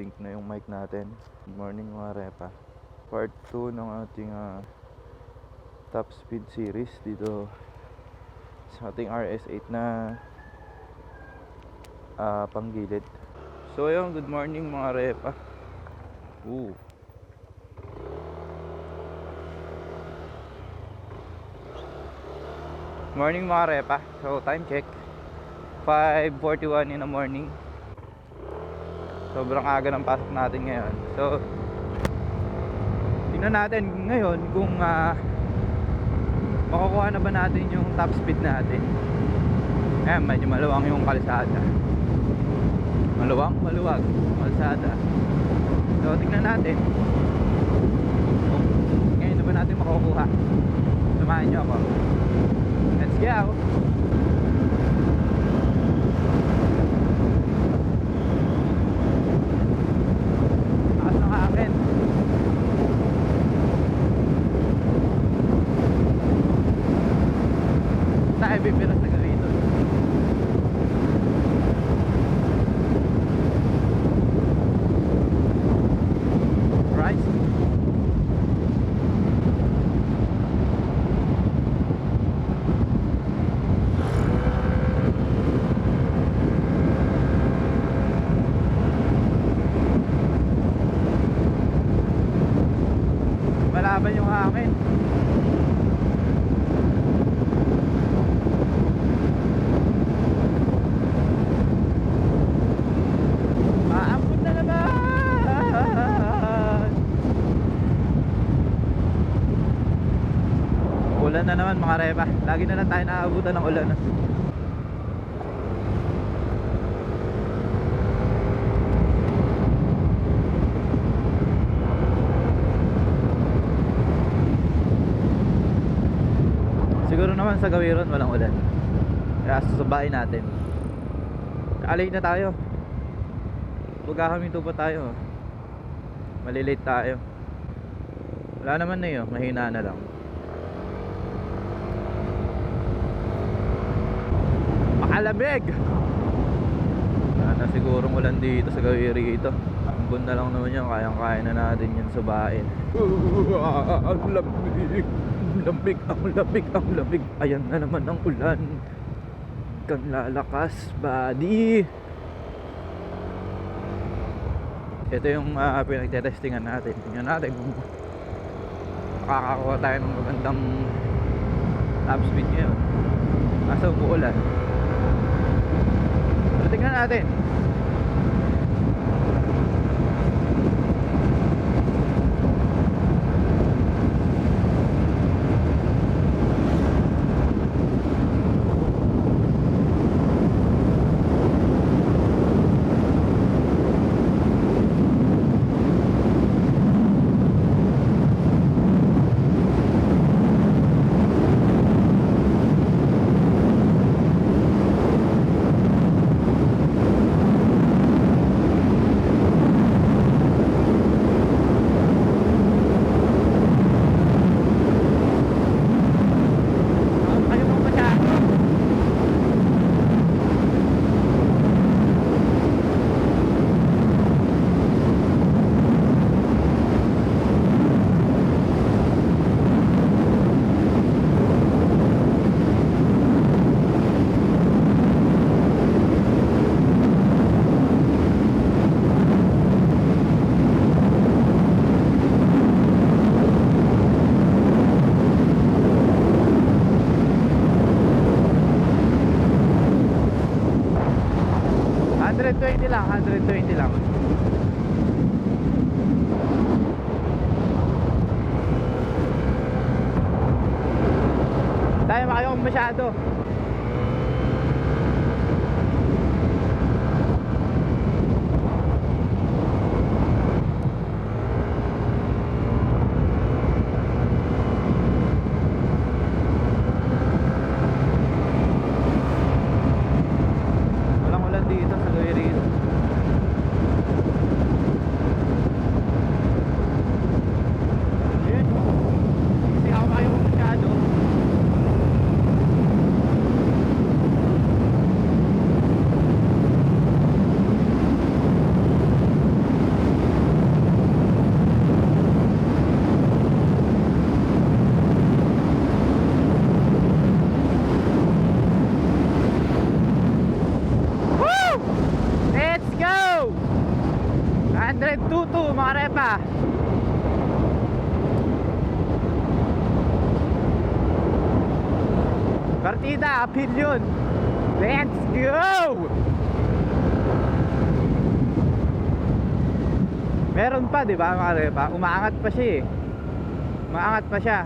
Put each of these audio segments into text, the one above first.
sync na yung mic natin. Good morning mga repa. Part 2 ng ating ah, top speed series dito sa ating RS8 na ah, panggilid. So ayun, good morning mga repa. Ooh. Morning mga repa. So time check. 5.41 in the morning. Sobrang aga ng pasok natin ngayon. So tingnan natin ngayon kung ah, makukuha na ba natin yung top speed natin. Ayan, medyo maluwang yung kalsada. Maluwang, maluwag, kalsada. So tingnan natin kung ngayon na ba natin makukuha. Samahan nyo ako. Let's go! Tayo bibilas na ganito. Right? Malaban yung hangin. Maambot na naman! Ulan na naman mga repa. Lagi na lang tayo nakaabutan ng ulan. Siguro naman sa gawiron walang ulan. Kaya susubayin natin. Alay na tayo. Magkakaminto pa tayo. Malilate tayo. Wala naman na yun. Mahina na lang. Makalamig! Wala na sigurong ulan dito sa gawiri ito. Ambon na lang naman yan. Kayang-kaya na natin yan sa bahay. Ang lamig! Lamig! Ang lamig! Ang lamig! Ayan na naman ang ulan. Kang lalakas, buddy! Ito yung uh, pinagtetestingan natin. Tingnan natin kung makakakuha tayo ng magandang top speed ngayon. Nasa umuulan. Natin. 120 lang. Tayo makayo masyado. Walang ulan dito sa Luiris. Yun. Hindi ako kayo masyado. 102 mga repa. Partida, uphill yun. Let's go! Meron pa, di ba mga repa? Umaangat pa siya eh. Umaangat pa siya.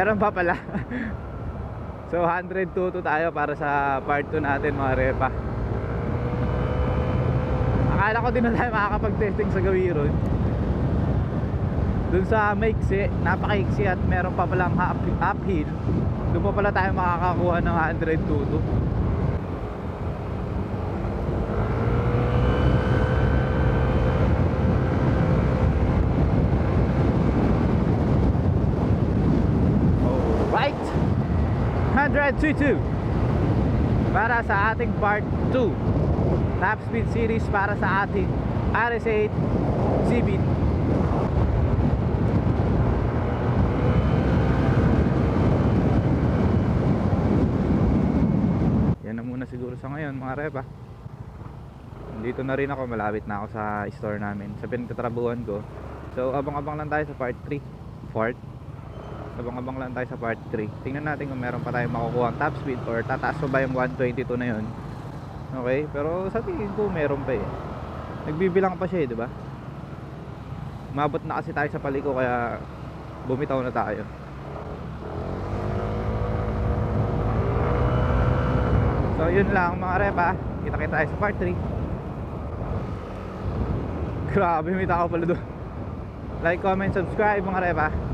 Meron pa pala. so 102 to tayo para sa part 2 natin mga repa. Akala ko din na tayo makakapag-testing sa Gawiron. Doon sa Maiksi, napakaiksi at meron pa palang up, uphill. Doon pa pala tayo makakakuha ng 102 to. 122 Para sa ating part 2 Top speed series para sa ating RS8 CB Yan na muna siguro sa ngayon mga repa Dito na rin ako, malapit na ako sa store namin. Sa pinagtatrabuhan ko. So abang-abang lang tayo sa part 3 Part Abang-abang lang tayo sa part 3 Tingnan natin kung meron pa tayong makukuha top speed Or tataas pa ba yung 122 na yun. Okay, pero sa tingin ko meron pa eh. Nagbibilang pa siya eh, di ba? Mabot na kasi tayo sa paliko kaya bumitaw na tayo. So yun lang mga repa. Kita kita tayo sa part 3 Grabe may tao pala doon. Like, comment, subscribe mga repa